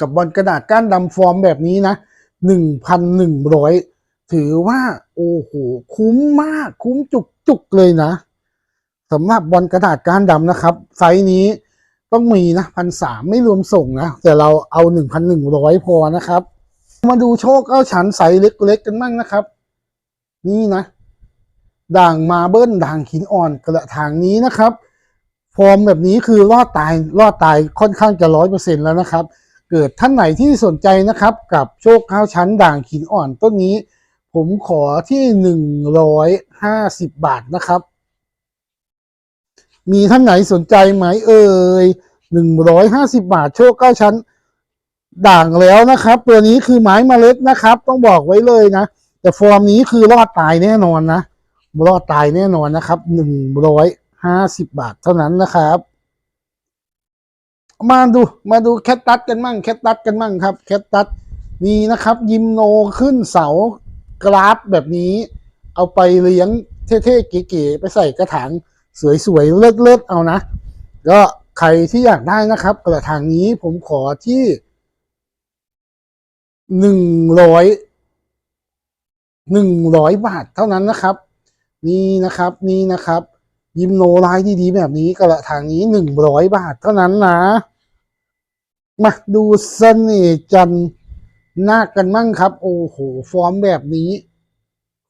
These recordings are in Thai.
กับบอลกระดาษก้านดำฟอร์มแบบนี้นะหนึ่งพันหนึ่งร้อยถือว่า โอ้โห คุ้มมาก คุ้มจุกจุกเลยนะสำหรับบอลกระดาษก้านดำนะครับ ไซส์นี้ต้องมีนะพันสามไม่รวมส่งนะ แต่เราเอาหนึ่งพันหนึ่งร้อยพอนะครับ มาดูโชคเก้าชั้นไซส์เล็กๆกันบ้างนะครับ นี่นะ ด่างมาเบิ้ลด่างหินอ่อนกระถางนี้นะครับ ฟอร์มแบบนี้คือรอดตายรอดตายค่อนข้างจะร้อยเปอร์เซ็นแล้วนะครับ เกิดท่านไหนที่สนใจนะครับ กับโชคข้าวชั้นด่างหินอ่อนต้นนี้ ผมขอที่หนึ่งร้อยห้าสิบบาทนะครับ มีท่านไหนสนใจไหมเอ่ยหนึ่งร้อยห้าสิบบาท โชคเก้าชั้นด่างแล้วนะครับ ตัวนี้คือไม้เมล็ดนะครับ ต้องบอกไว้เลยนะ แต่ฟอร์มนี้คือรอดตายแน่นอนนะรอดตายแน่นอนนะครับหนึ่งร้อยห้าสิบบาทเท่านั้นนะครับ มาดูมาดูแคตตัสกันมั่งแคตตัสกันมั่งครับแคตตัสนี่นะครับ ยิมโนขึ้นเสากราฟแบบนี้ เอาไปเลี้ยงเท่ๆเก๋ๆไปใส่กระถางสวยๆ เลิศๆเอานะ ก็ใครที่อยากได้นะครับ กระถางนี้ผมขอที่หนึ่งร้อยหนึ่งร้อยบาทเท่านั้นนะครับ นี่นะครับนี่นะครับ ยิมโนลายดีๆแบบนี้กระถางนี้หนึ่งร้อยบาทเท่านั้นนะ มาดูเสน่ห์จันนาคกันมั่งครับ โอ้โห ฟอร์มแบบนี้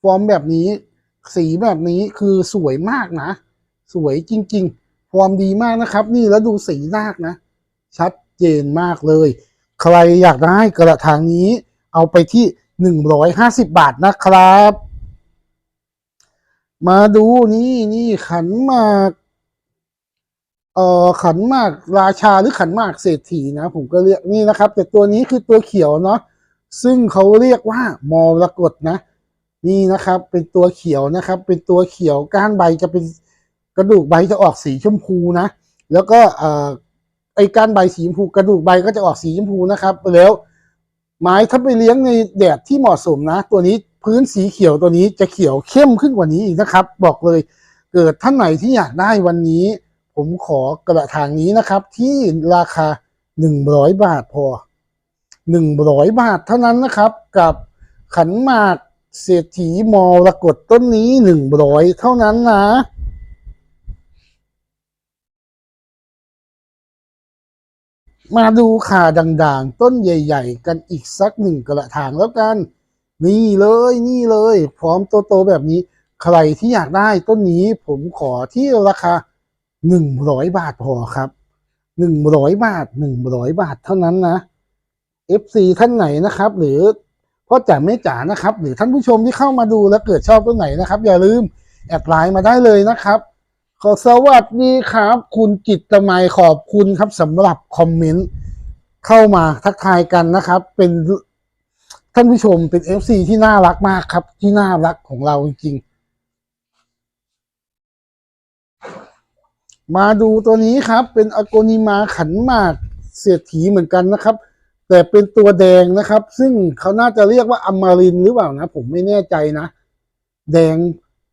ฟอร์มแบบนี้ สีแบบนี้คือสวยมากนะ สวยจริง ๆ ฟอร์มดีมากนะครับ นี่แล้วดูสีนาคนะ ชัดเจนมากเลย ใครอยากได้กระถางนี้ เอาไปที่หนึ่งร้อยห้าสิบบาทนะครับ มาดูนี่นี่ขันมาก เอ่อขันมากราชาหรือขันมากเศรษฐีนะ ผมก็เรียกนี่นะครับ แต่ตัวนี้คือตัวเขียวเนาะซึ่งเขาเรียกว่ามรกตนะ นี่นะครับเป็นตัวเขียวนะครับ เป็นตัวเขียวก้านใบจะเป็นกระดูกใบจะออกสีชมพูนะ แล้วก็เอ่อไอ้ก้านใบสีชมพูกระดูกใบก็จะออกสีชมพูนะครับแล้วไม้ถ้าไปเลี้ยงในแดดที่เหมาะสมนะ ตัวนี้พื้นสีเขียวตัวนี้จะเขียวเข้มขึ้นกว่านี้อีกนะครับ บอกเลย เกิดท่านไหนที่อยากได้วันนี้ ผมขอกระถางนี้นะครับที่ราคาหนึ่งร้อยบาทพอหนึ่งร้อยบาทเท่านั้นนะครับ กับขันหมากเศรษฐีมรกตต้นนี้หนึ่งร้อยเท่านั้นนะมาดูขาด่างๆ ต้นใหญ่ ๆ กันอีกสักหนึ่งกระถางแล้วกัน นี่เลยนี่เลย พร้อมโตๆแบบนี้ ใครที่อยากได้ต้นนี้ผมขอที่ราคา หนึ่งร้อยบาทพอครับหนึ่งร้อยบาทหนึ่งร้อยบาทเท่านั้นนะ FC ท่านไหนนะครับ หรือพ่อจ๋าแม่จ๋านะครับ หรือท่านผู้ชมที่เข้ามาดูแล้วเกิดชอบต้นไหนนะครับ อย่าลืมแอดไลน์มาได้เลยนะครับ ขอสวัสดีครับ คุณจิตตมัยขอบคุณครับสำหรับคอมเมนต์เข้ามาทักทายกันนะครับ เป็นท่านผู้ชมเป็น FC ที่น่ารักมากครับ ที่น่ารักของเราจริงๆ มาดูตัวนี้ครับเป็นอโกนิมาขันหมากเศรษฐีเหมือนกันนะครับ แต่เป็นตัวแดงนะครับ ซึ่งเขาน่าจะเรียกว่าอมรินหรือเปล่านะ ผมไม่แน่ใจนะ แดง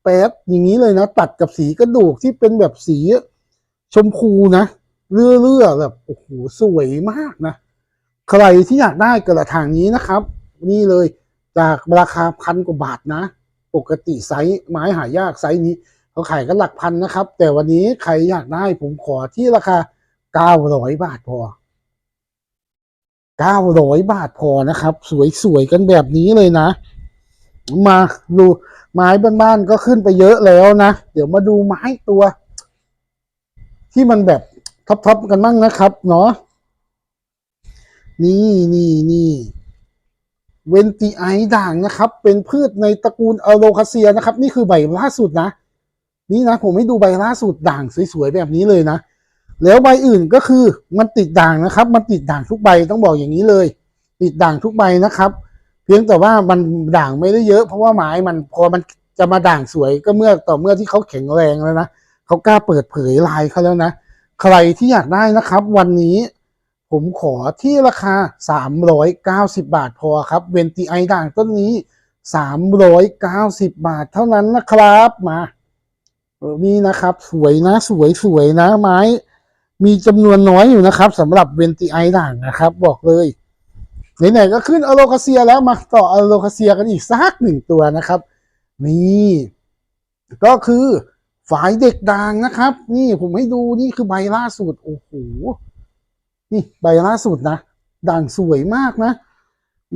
แป๊ดอย่างนี้เลยนะ ตัดกับสีกระดูกที่เป็นแบบสีชมพูนะเลื่อๆแบบโอ้โหสวยมากนะ ใครที่อยากได้กระถางนี้นะครับ นี่เลยจากราคาพันกว่าบาทนะ ปกติไซส์ไม้หายากไซส์นี้ เขาขายกันหลักพันนะครับ แต่วันนี้ใครอยากได้ผมขอที่ราคาเก้าร้อยบาทพอเก้าร้อยบาทพอนะครับ สวยๆกันแบบนี้เลยนะ มาดูไม้บ้านๆก็ขึ้นไปเยอะแล้วนะ เดี๋ยวมาดูไม้ตัว ที่มันแบบท็อปๆกันบ้างนะครับเนาะนี่นี่นี่เวนติไอด่างนะครับ เป็นพืชในตระกูลอโลคาเซียนะครับ นี่คือใบล่าสุดนะ นี่นะผมให้ดูใบล่าสุดด่างสวยๆแบบนี้เลยนะ แล้วใบอื่นก็คือมันติดด่างนะครับ มันติดด่างทุกใบต้องบอกอย่างนี้เลย ติดด่างทุกใบนะครับ เพียงแต่ว่ามันด่างไม่ได้เยอะ เพราะว่าไม้มันพอมันจะมาด่างสวยก็เมื่อต่อเมื่อที่เขาแข็งแรงแล้วนะเขากล้าเปิดเผยลายเขาแล้วนะ ใครที่อยากได้นะครับ วันนี้ผมขอที่ราคา 390 บาทพอครับ เวนตีไอด่างต้นนี้ 390 บาทเท่านั้นนะครับมา เออนี่นะครับ สวยนะ สวยสวยนะ ไม้ มีจำนวนน้อยอยู่นะครับสำหรับเวนตีไอด่างนะครับ บอกเลยไหนๆก็ขึ้นอโลคาเซียแล้วมาต่ออโลคาเซียกันอีกสักหนึ่งตัวนะครับ นี่ ก็คือฝายเด็กด่างนะครับ นี่ผมให้ดูนี่คือใบล่าสุดโอ้โหนี่ใบล่าสุดนะด่างสวยมากนะ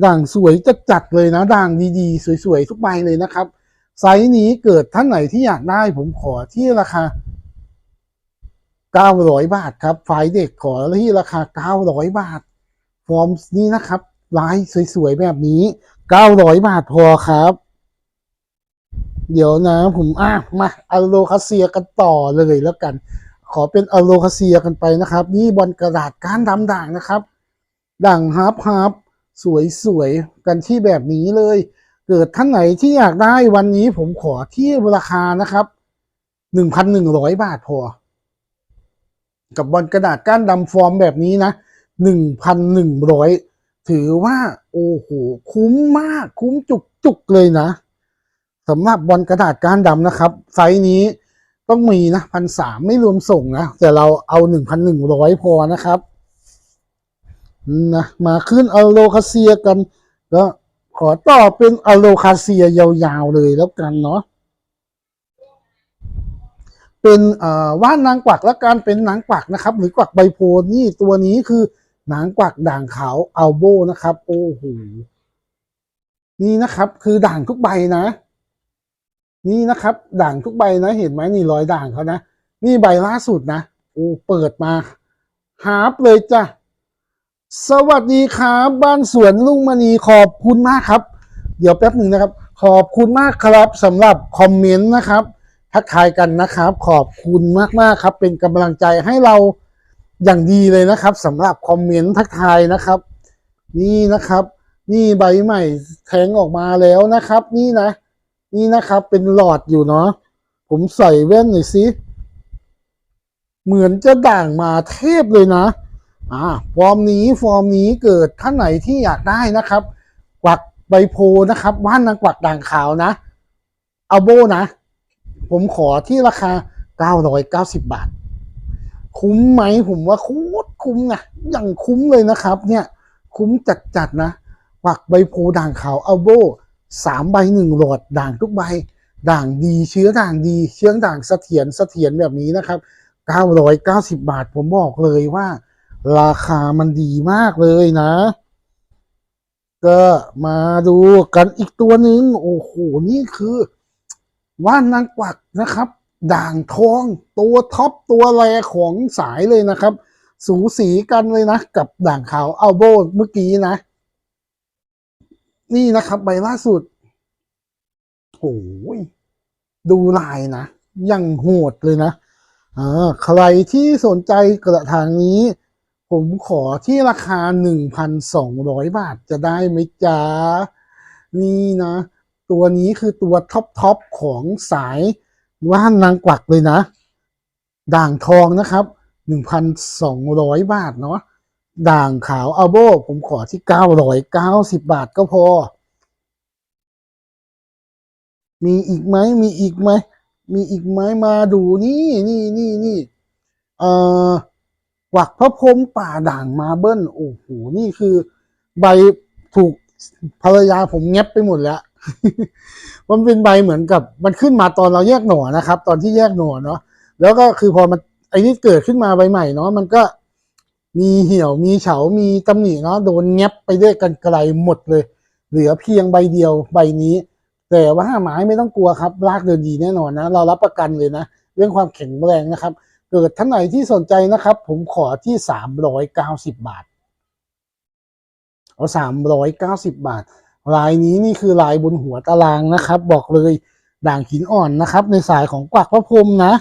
ด่างสวยจัดจัดๆเลยนะด่างดีๆ สวยๆ ทุกใบเลยนะครับ ไซส์นี้เกิดท่านไหนที่อยากได้ผมขอที่ราคา900 บาทครับฝ่ายเด็กขอที่ราคา 900 บาท ฟอร์มนี้นะครับลายสวยๆแบบนี้ 900 บาทพอครับ เดี๋ยวนะผมอะมาอโลคาเซียกันต่อเลยแล้วกัน ขอเป็นอโลคาเซียกันไปนะครับ นี่บอลกระดาษก้านดำด่างนะครับ ด่างฮาร์ปฮาร์ปสวยๆกันที่แบบนี้เลย เกิดท่านไหนที่อยากได้วันนี้ผมขอที่ราคานะครับ1,100บาทพอ กับบอลกระดาษก้านดำฟอร์มแบบนี้นะ1,100ถือว่า โอ้โห คุ้มมาก คุ้มจุกๆเลยนะสำหรับบอลกระดาษก้านดำนะครับ ไซส์นี้ต้องมีนะพันสามไม่รวมส่งนะ แต่เราเอา1,100พอนะครับนะมาขึ้นอโลคาเซียกันก็ อต่อเป็นอโลคาเซียยาวๆเลยแล้วกันเนาะเป็นว่านนางกวักและการเป็นนางกวักนะครับ หรือกวักใบโพนี่ตัวนี้คือนางกวักด่างขาวอัลโบนะครับโอ้โหนี่นะครับ คือด่างทุกใบนะ นี่นะครับ ด่างทุกใบนะ เห็นไหมนี่รอยด่างเขานะ นี่ใบล่าสุดนะโอ้เปิดมาฮาร์ปเลยจ้ะ สวัสดีครับ บ้านสวนลุงมณีขอบคุณมากครับ เดี๋ยวแป๊บหนึ่งนะครับ ขอบคุณมากครับสำหรับคอมเมนต์นะครับทักทายกันนะครับ ขอบคุณมากๆครับ เป็นกำลังใจให้เราอย่างดีเลยนะครับสำหรับคอมเมนต์ทักทายนะครับ นี่นะครับ นี่ใบใหม่แทงออกมาแล้วนะครับ นี่นะ นี่นะครับเป็นหลอดอยู่เนาะผมใส่แว่นหน่อยสิเหมือนจะด่างมาเทพเลยนะ อ่าฟอร์มนี้ฟอร์มนี้เกิดท่านไหนที่อยากได้นะครับ กวักใบโพนะครับว่านนางกวักด่างขาวนะเอาโบนะ ผมขอที่ราคา 990 บาท คุ้มไหมผมว่าโคตรคุ้มนะอย่างคุ้มเลยนะครับ เนี่ยคุ้มจัดๆนะกวักใบโพด่างขาวเอาโบสามใบหนึ่งหลอดด่างทุกใบ ด่างดีเชื้อด่างดี เชื้อด่างเสถียรเสถียรแบบนี้นะครับ 990 บาทผมบอกเลยว่า ราคามันดีมากเลยนะ ก็มาดูกันอีกตัวหนึ่งโอ้โห นี่คือ ว่านนางกวักนะครับ ด่างทองตัวท็อปตัวแรของสายเลยนะครับ สูสีกันเลยนะ กับด่างขาวอัลโบเมื่อกี้นะ นี่นะครับ ใบล่าสุดโอ้ยดูลายนะยังโหดเลยนะอ่าใครที่สนใจกระถางนี้ ผมขอที่ราคา 1,200 บาทจะได้ไหมจ๊ะ นี่นะ ตัวนี้คือตัวท็อปท็อปของสายว่านนางกวักเลยนะ ด่างทองนะครับ 1,200 บาทเนาะด่างขาวอัลโบผมขอที่ 990 บาทก็พอ มีอีกไหมมีอีกไหมมีอีกไหมมาดูนี่นี่นี่นี่เอ่อ กวักพระพรมป่าด่างมาเบิ้ลโอ้โหนี่คือ ใบถูกภรรยาผมแงบไปหมดแล้ว มันเป็นใบเหมือนกับ มันขึ้นมาตอนเราแยกหน่อนะครับ ตอนที่แยกหน่อเนาะแล้วก็คือพอมันไอ้นี่เกิดขึ้นมาใบใหม่เนาะมันก็มีเหี่ยวมีเฉา มีตำหนิเนาะโดนแงบไปด้วยกันไกลหมดเลย เหลือเพียงใบเดียวใบนี้ แต่ว่าไม้ไม่ต้องกลัวครับรากเดินดีแน่นอนนะ เรารับประกันเลยนะ เรื่องความแข็งแรงนะครับ เกิดท่านไหนที่สนใจนะครับ ผมขอที่สามร้อยเก้าสิบบาท เอาสามร้อยเก้าสิบบาท ลายนี้นี่คือลายบนหัวตารางนะครับ บอกเลยด่างหินอ่อนนะครับ ในสายของกวักพระพรมนะ